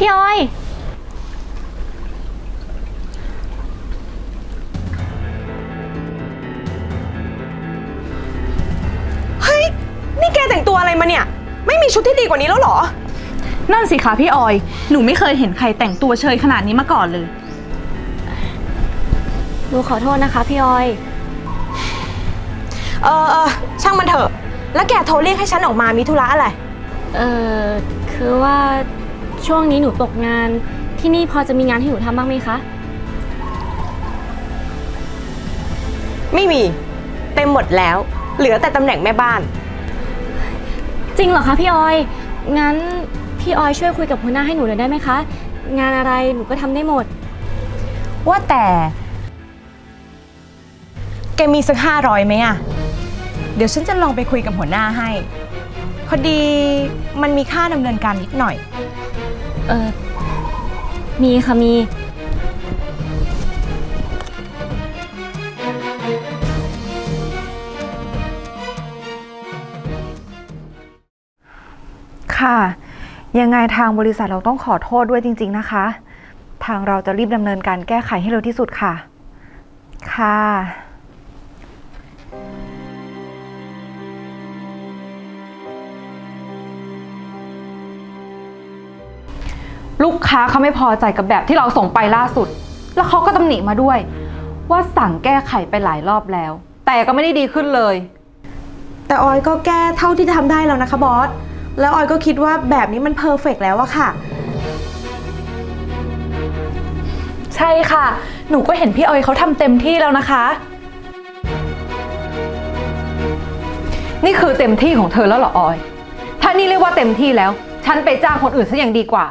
พี่ออย เฮ้ย นี่แกแต่งตัวอะไรมาเนี่ย ไม่มีชุดที่ดีกว่านี้แล้วเหรอ นั่นสิคะพี่ออย หนูไม่เคยเห็นใครแต่งตัวเชยขนาดนี้มาก่อนเลย หนูขอโทษนะคะพี่ออย เออเออช่างมันเถอะ แล้วแกโทรเรียกให้ฉันออกมามีธุระอะไร เอ่อ คือว่า ช่วงนี้หนูตกงาน ที่นี่พอจะมีงานให้หนูทำบ้างไหมคะ ไม่มี เต็มหมดแล้ว เหลือแต่ตำแหน่งแม่บ้าน จริงเหรอคะพี่ออย งั้นพี่ออยช่วยคุยกับหัวหน้าให้หนูหน่อยได้ไหมคะ งานอะไรหนูก็ทำได้หมด ว่าแต่ แกมีสักห้าร้อยไหมอะเดี๋ยวฉันจะลองไปคุยกับหัวหน้าให้ พอดีมันมีค่าดำเนินการนิดหน่อย เออมีค่ะมี ค่ะ ยังไงทางบริษัทเราต้องขอโทษด้วยจริง ๆนะคะ ทางเราจะรีบดำเนินการแก้ไขให้เร็วที่สุดค่ะ ค่ะ ลูกค้าเขาไม่พอใจกับแบบที่เราส่งไปล่าสุด แล้วเขาก็ตำหนิมาด้วย ว่าสั่งแก้ไขไปหลายรอบแล้ว แต่ก็ไม่ได้ดีขึ้นเลย แต่ออยก็แก้เท่าที่ทำได้แล้วนะคะบอส แล้วออยก็คิดว่าแบบนี้มันเพอร์เฟกต์แล้วอะค่ะ ใช่ค่ะ หนูก็เห็นพี่ออยเขาทำเต็มที่แล้วนะคะ นี่คือเต็มที่ของเธอแล้วเหรอออย ถ้านี่เรียกว่าเต็มที่แล้ว ฉันไปจ้างคนอื่นซะอย่างดีกว่า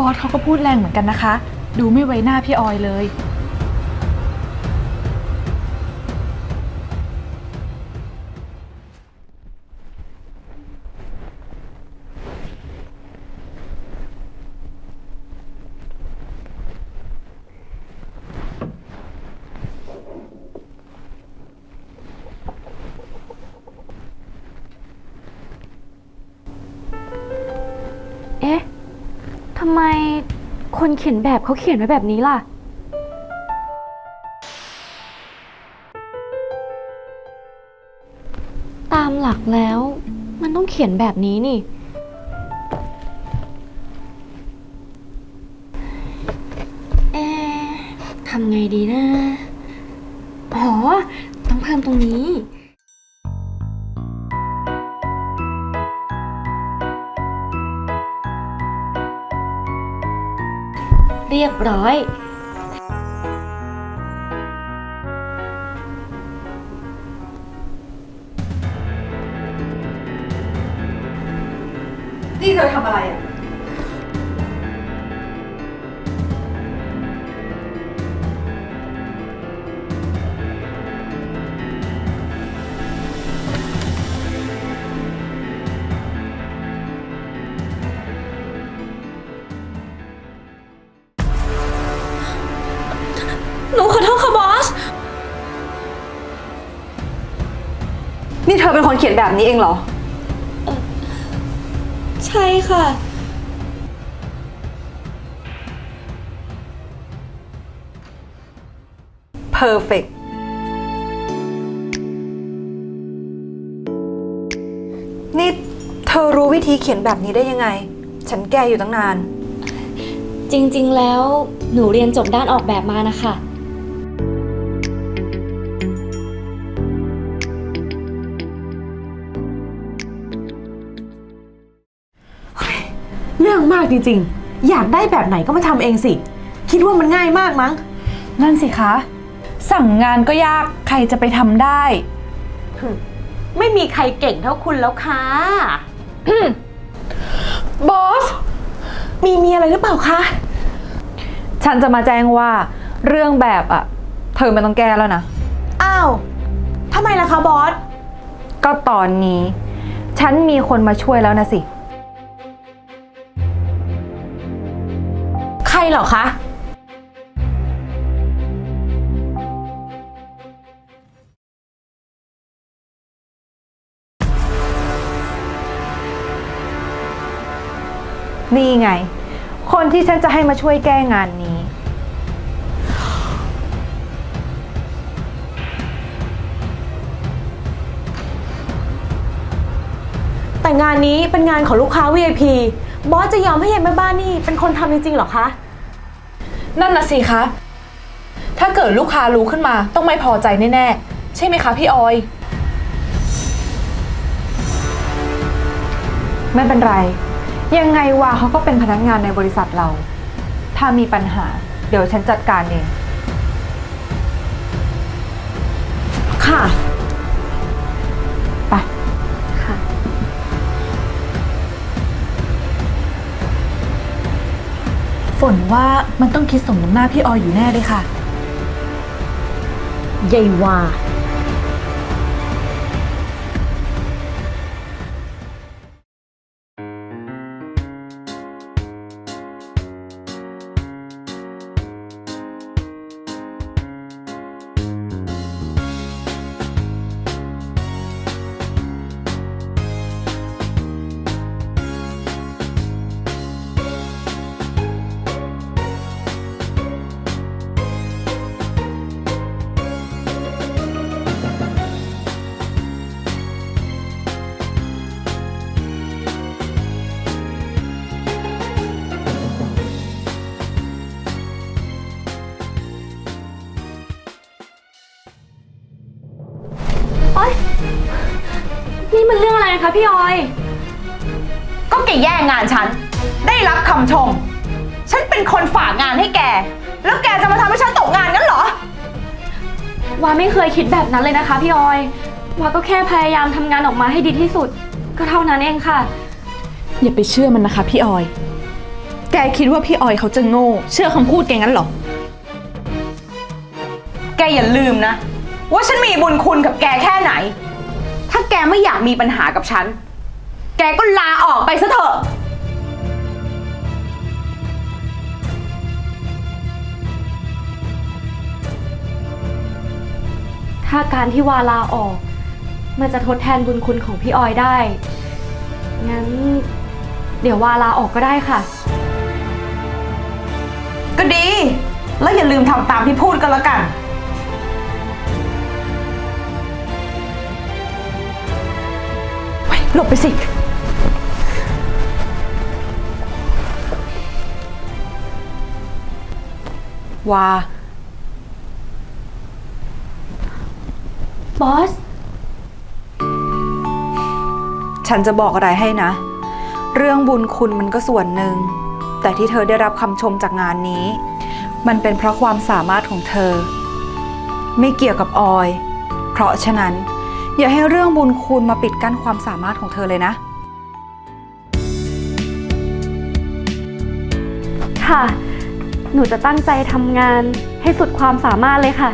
บอสเขาก็พูดแรงเหมือนกันนะคะ ดูไม่ไว้หน้าพี่ออยเลยำไมคนเขียนแบบเขาเขียนไว้แบบนี้ล่ะ ตามหลักแล้ว มันต้องเขียนแบบนี้นี่ เอ๊ะทำไงดีนะ อ๋อ ต้องเพิ่มตรงนี้ เรียบร้อย นี่เธอทำอะไรอะ ขอโทษค่ะบอส นี่เธอเป็นคนเขียนแบบนี้เองเหรอ ใช่ค่ะ perfect นี่เธอรู้วิธีเขียนแบบนี้ได้ยังไง ฉันแก้อยู่ตั้งนาน จริงๆแล้วหนูเรียนจบด้านออกแบบมานะคะ จริงๆ อยากได้แบบไหนก็มาทำเองสิ คิดว่ามันง่ายมากมั้ง นั่นสิคะ สั่งงานก็ยากใครจะไปทำได้ ไม่มีใครเก่งเท่าคุณแล้วค่ะ บอส มีมีอะไรหรือเปล่าคะ ฉันจะมาแจ้งว่าเรื่องแบบอะเธอไม่ต้องแก้แล้วนะ อ้าวทำไมล่ะคะบอส ก็ตอนนี้ ฉันมีคนมาช่วยแล้วนะสิ หรอคะ นี่ไง คนที่ฉันจะให้มาช่วยแก้งานนี้ แต่งานนี้เป็นงานของลูกค้า VIP บอสจะยอมให้ยายแม่บ้านนี่เป็นคนทำจริงๆเหรอคะ นั่นน่ะสิคะ ถ้าเกิดลูกค้ารู้ขึ้นมาต้องไม่พอใจแน่ๆ ใช่ไหมคะพี่ออย ไม่เป็นไร ยังไงวาเขาก็เป็นพนักงานในบริษัทเรา ถ้ามีปัญหา เดี๋ยวฉันจัดการเอง ค่ะ ฝนว่ามันต้องคิดสมน้ำหน้าพี่ออยอยู่แน่เลยค่ะ ยายว่า คะพี่ออย ก็แกแย่งงานฉัน ได้รับคำชม ฉันเป็นคนฝากงานให้แก แล้วแกจะมาทำให้ฉันตกงานงั้นเหรอ วาไม่เคยคิดแบบนั้นเลยนะคะพี่ออย วาก็แค่พยายามทำงานออกมาให้ดีที่สุด ก็เท่านั้นเองค่ะ อย่าไปเชื่อมันนะคะพี่ออย แกคิดว่าพี่ออยเขาจะโง่ เชื่อคำพูดแกงั้นเหรอ แกอย่าลืมนะ ว่าฉันมีบุญคุณกับแกแค่ไหนถ้า แกไม่อยากมีปัญหากับฉัน แกก็ลาออกไปซะเถอะ ถ้าการที่วาลาออก มันจะทดแทนบุญคุณของพี่ออยได้ งั้น เดี๋ยววาลาออกก็ได้ค่ะ ก็ดี แล้วอย่าลืมทำตามที่พูดกันแล้วกัน หลบไปสิวาบอส ฉันจะบอกอะไรให้นะ เรื่องบุญคุณมันก็ส่วนหนึ่ง แต่ที่เธอได้รับคำชมจากงานนี้ มันเป็นเพราะความสามารถของเธอ ไม่เกี่ยวกับออย เพราะฉะนั้น อย่าให้เรื่องบุญคุณมาปิดกั้นความสามารถของเธอเลยนะ ค่ะ หนูจะตั้งใจทำงานให้สุดความสามารถเลยค่ะ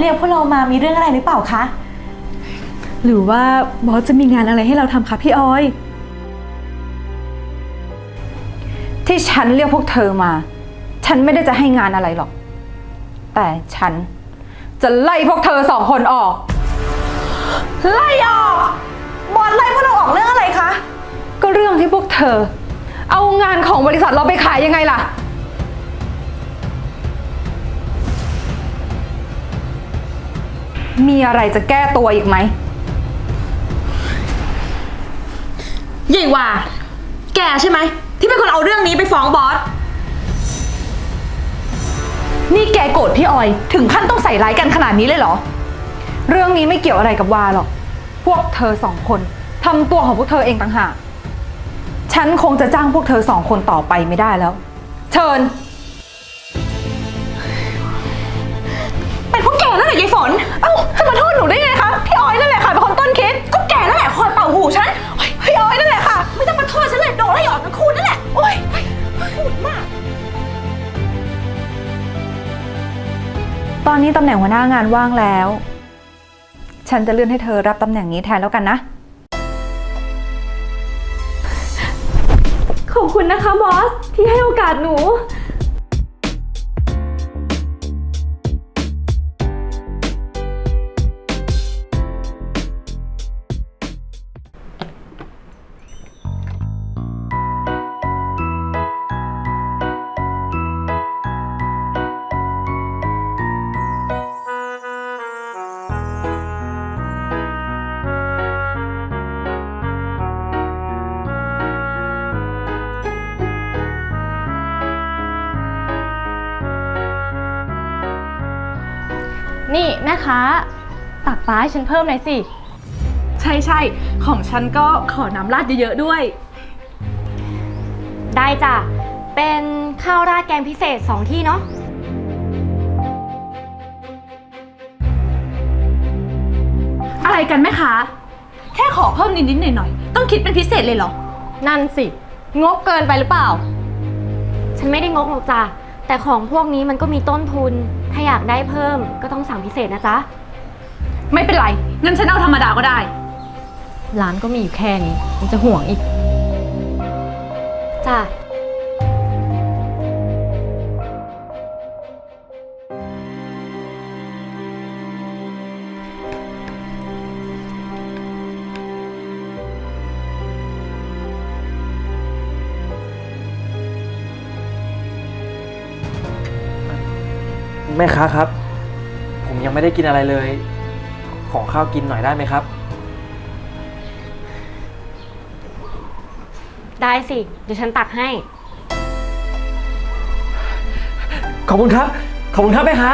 เรียกพวกเรามามีเรื่องอะไรหรือเปล่าคะ หรือว่าบอสจะมีงานอะไรให้เราทำคะพี่ออย ที่ฉันเรียกพวกเธอมา ฉันไม่ได้จะให้งานอะไรหรอก แต่ฉันจะไล่พวกเธอสองคนออก ไล่ออก บอสไล่พวกเราออกเรื่องอะไรคะ ก็เรื่องที่พวกเธอ เอางานของบริษัทเราไปขายยังไงล่ะ มีอะไรจะแก้ตัวอีกไหม ใหญ่ว่า แกใช่ไหม ที่เป็นคนเอาเรื่องนี้ไปฟ้องบอส นี่แกโกรธพี่ออย ถึงขั้นต้องใส่ร้ายกันขนาดนี้เลยเหรอ เรื่องนี้ไม่เกี่ยวอะไรกับวาหรอก พวกเธอสองคนทำตัวของพวกเธอเองต่างหาก ฉันคงจะจ้างพวกเธอสองคนต่อไปไม่ได้แล้ว เชิญ เป็นพวกแกนั่นแหละยายฝน ตอนนี้ตำแหน่งหัวหน้างานว่างแล้ว ฉันจะเลื่อนให้เธอรับตำแหน่งนี้แทนแล้วกันนะ ขอบคุณนะคะบอสที่ให้โอกาสหนู ปลาให้ฉันเพิ่มหน่อยสิ ใช่ใช่ของฉันก็ขอน้ำราดเยอะๆด้วย ได้จ้ะ เป็นข้าวราดแกงพิเศษ2ที่เนาะ อะไรกันแม่ค้าแค่ขอเพิ่มนิดๆหน่อยๆต้องคิดเป็นพิเศษเลยเหรอ นั่นสิ งกเกินไปหรือเปล่า ฉันไม่ได้งกหรอกจ้ะ แต่ของพวกนี้มันก็มีต้นทุน ถ้าอยากได้เพิ่มก็ต้องสั่งพิเศษนะจ๊ะ ไม่เป็นไร งั้นฉันเอาธรรมดาก็ได้ ร้านก็มีอยู่แค่นี้มันจะห่วงอีก จ้ะแม่ค้าครับ ผมยังไม่ได้กินอะไรเลย ขอข้าวกินหน่อยได้ไหมครับ ได้สิ เดี๋ยวฉันตักให้ ขอบคุณครับ ขอบคุณครับแม่ค้า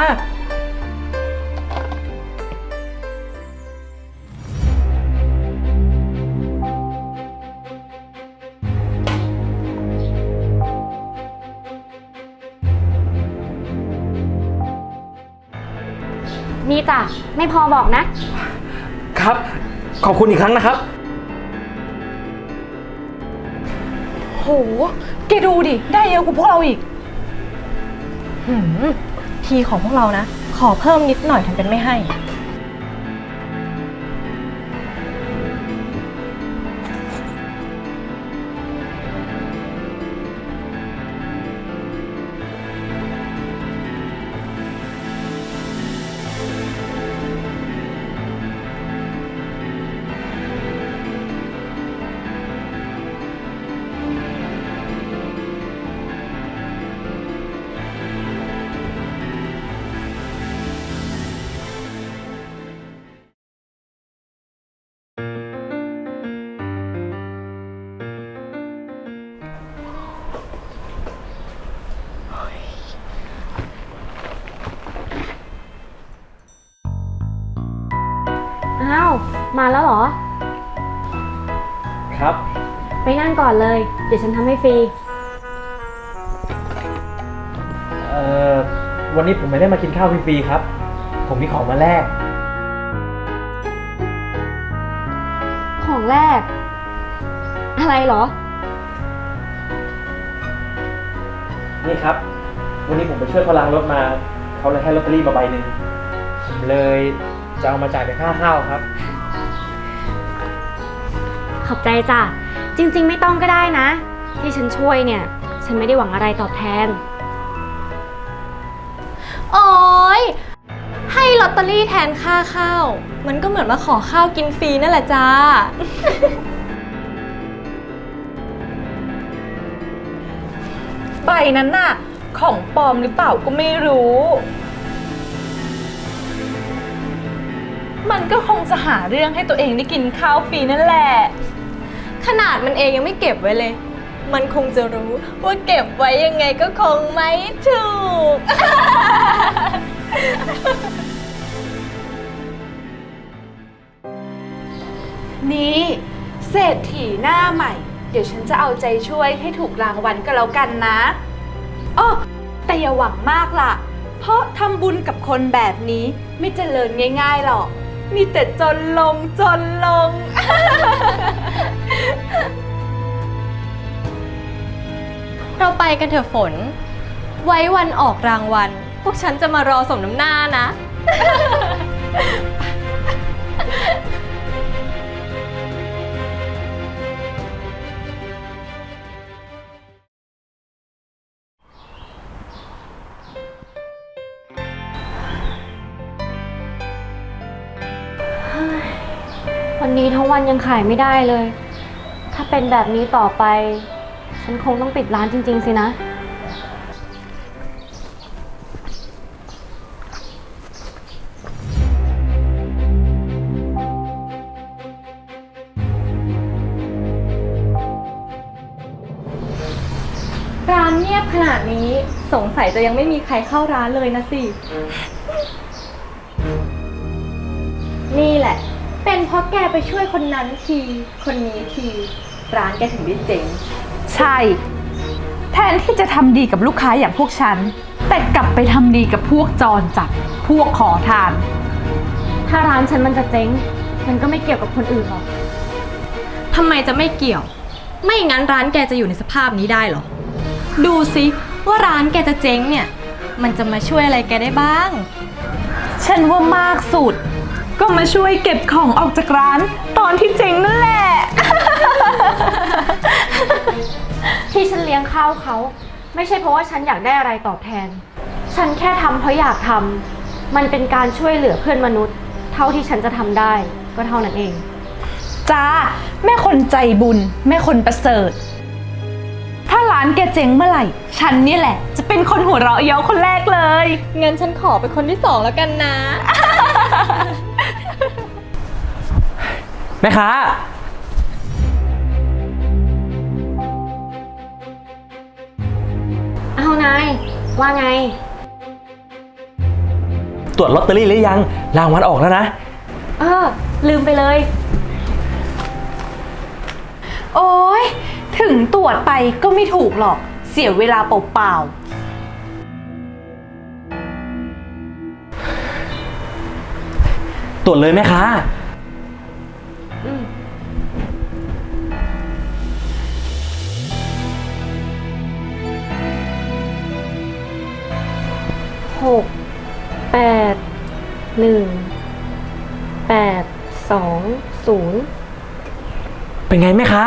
นี่จ้ะ ไม่พอบอกนะ ครับ ขอบคุณอีกครั้งนะครับ โห แกดูดิ ได้เยอะกว่าพวกเราอีกหืมทีของพวกเรานะ ขอเพิ่มนิดหน่อยทำเป็นไม่ให้ มาแล้วเหรอ ครับ ไปนั่งก่อนเลย เดี๋ยวฉันทำให้ฟรี เอ่อ วันนี้ผมไม่ได้มากินข้าวฟรีๆครับ ผมมีของมาแลก ของแรก อะไรเหรอ นี่ครับ วันนี้ผมไปช่วยเขาล้างรถมา เขาเลยให้ลอตเตอรี่มาใบหนึ่งผมเลยจะเอามาจ่ายเป็นค่าข้าวครับ ขอบใจจ้ะ จริง ๆ ไม่ต้องก็ได้นะ ที่ฉันช่วยเนี่ย ฉันไม่ได้หวังอะไรตอบแทน โอ้ยให้ลอตเตอรี่แทนค่าข้าว มันก็เหมือนมาขอข้าวกินฟรีนั่นแหละจ้า ใบนั้นน่ะ ของปลอมหรือเปล่าก็ไม่รู้ มันก็คงจะหาเรื่องให้ตัวเองได้กินข้าวฟรีนั่นแหละ ขนาดมันเองยังไม่เก็บไว้เลย มันคงจะรู้ว่าเก็บไว้ยังไงก็คงไม่ถูก นี่เศรษฐีหน้าใหม่ เดี๋ยวฉันจะเอาใจช่วยให้ถูกรางวัลก็แล้วกันนะอ้อแต่อย่าหวังมากล่ะ เพราะทำบุญกับคนแบบนี้ไม่เจริญง่าย ๆ หรอก มีแต่จนลงจนลง เราไปกันเถอะฝน ไว้วันออกรางวัล พวกฉันจะมารอสมน้ำหน้านะ นี้ทั้งวันยังขายไม่ได้เลย ถ้าเป็นแบบนี้ต่อไป ฉันคงต้องปิดร้านจริง ๆ สินะ ร้านเงียบขนาดนี้สงสัยจะยังไม่มีใครเข้าร้านเลยนะสิ นี่แหละ เป็นเพราะแกไปช่วยคนนั้นที คนนี้ที ร้านแกถึงได้เจ๊งใช่ แทนที่จะทำดีกับลูกค้าอย่างพวกฉัน แต่กลับไปทำดีกับพวกจรจัด พวกขอทาน ถ้าร้านฉันมันจะเจ๊ง มันก็ไม่เกี่ยวกับคนอื่นหรอก ทำไมจะไม่เกี่ยว ไม่งั้นร้านแกจะอยู่ในสภาพนี้ได้เหรอ ดูสิว่าร้านแกจะเจ๊งเนี่ย มันจะมาช่วยอะไรแกได้บ้าง ฉันว่ามากสุด ก็มาช่วยเก็บของออกจากร้านตอนที่เจ๊งนั่นแหละ ที่ฉันเลี้ยงข้าวเขา ไม่ใช่เพราะว่าฉันอยากได้อะไรตอบแทน ฉันแค่ทำเพราะอยากทำมันเป็นการช่วยเหลือเพื่อนมนุษย์ เท่าที่ฉันจะทำได้ก็เท่านั้นเอง จ้า แม่คนใจบุญ แม่คนประเสริฐ ถ้าร้านแกเจ๊งเมื่อไหร่ ฉันนี่แหละ จะเป็นคนหัวเราะเย้าคนแรกเลย งั้นฉันขอเป็นคนที่สองแล้วกันนะ แม่ค้า เอานาย ว่าไง ตรวจลอตเตอรี่หรือยัง รางวัลออกแล้วนะ เออ ลืมไปเลย โอ้ยถึงตรวจไปก็ไม่ถูกหรอก เสียเวลาเปล่าตรวจเลยแม่ค้า หกแปดหนึ่งแปดสองศูนย์เป็นไงแม่ค้า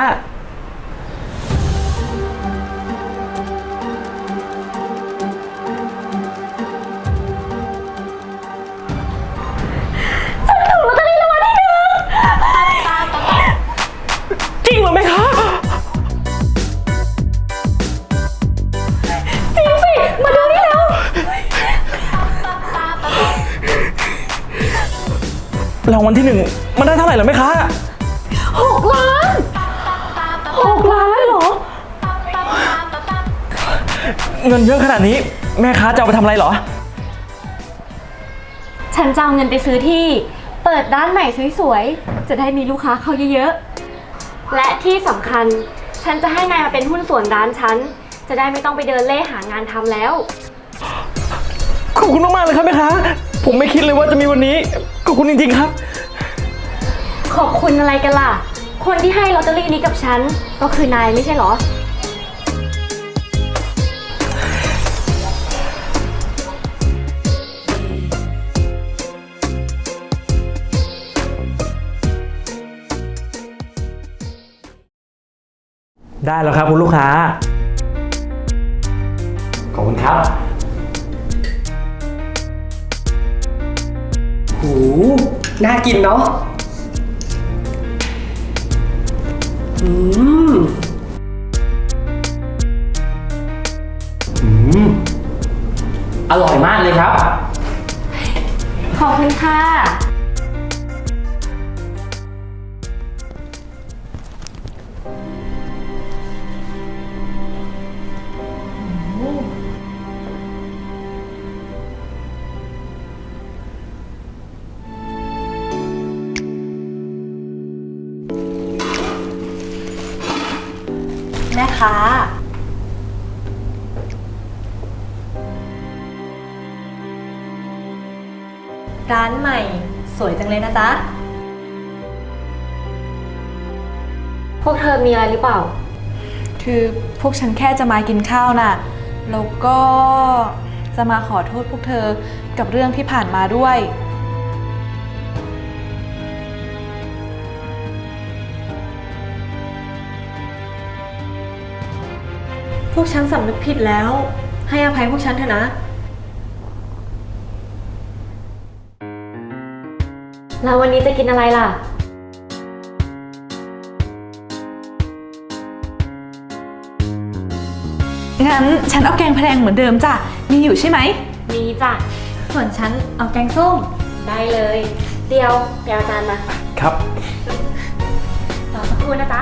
วัลที่หนึ่งมันได้เท่าไหร่เหรอแม่ค้าๆหกล้านหกล้านเหรอ เงินเยอะขนาดนี้แม่ค้าจะเอาไปทำอะไรเหรอ ฉันจะเอาเงินไปซื้อที่ เปิดร้านใหม่สวยๆ จะได้มีลูกค้าเข้าเยอะๆ และที่สำคัญ ฉันจะให้นายมาเป็นหุ้นส่วนร้านฉัน จะได้ไม่ต้องไปเดินเล่หางานทำแล้ว ขอบคุณมากๆเลยครับแม่ค้า ผมไม่คิดเลยว่าจะมีวันนี้ ขอบคุณจริงๆครับ ขอบคุณอะไรกันล่ะ คนที่ให้ลอตเตอรี่นี้กับฉัน ก็คือนายไม่ใช่เหรอ ได้แล้วครับคุณลูกค้า ขอบคุณครับหูน่ากินเนาะ อืมอืมอร่อยมากเลยครับ ขอบคุณค่ะ งเลยนะจ๊ะ พวกเธอมีอะไรหรือเปล่า คือพวกฉันแค่จะมากินข้าวน่ะ แล้วก็จะมาขอโทษพวกเธอกับเรื่องที่ผ่านมาด้วย พวกฉันสำนึกผิดแล้ว ให้อภัยพวกฉันเถอะนะ แล้ววันนี้จะกินอะไรล่ะ งั้นฉันเอาแกงพะแนงเหมือนเดิมจ้ะ มีอยู่ใช่ไหม มีจ้ะ ส่วนฉันเอาแกงส้ม ได้เลย เดียวไปเอาจานมา ครับรอสักครู่นะจ๊ะ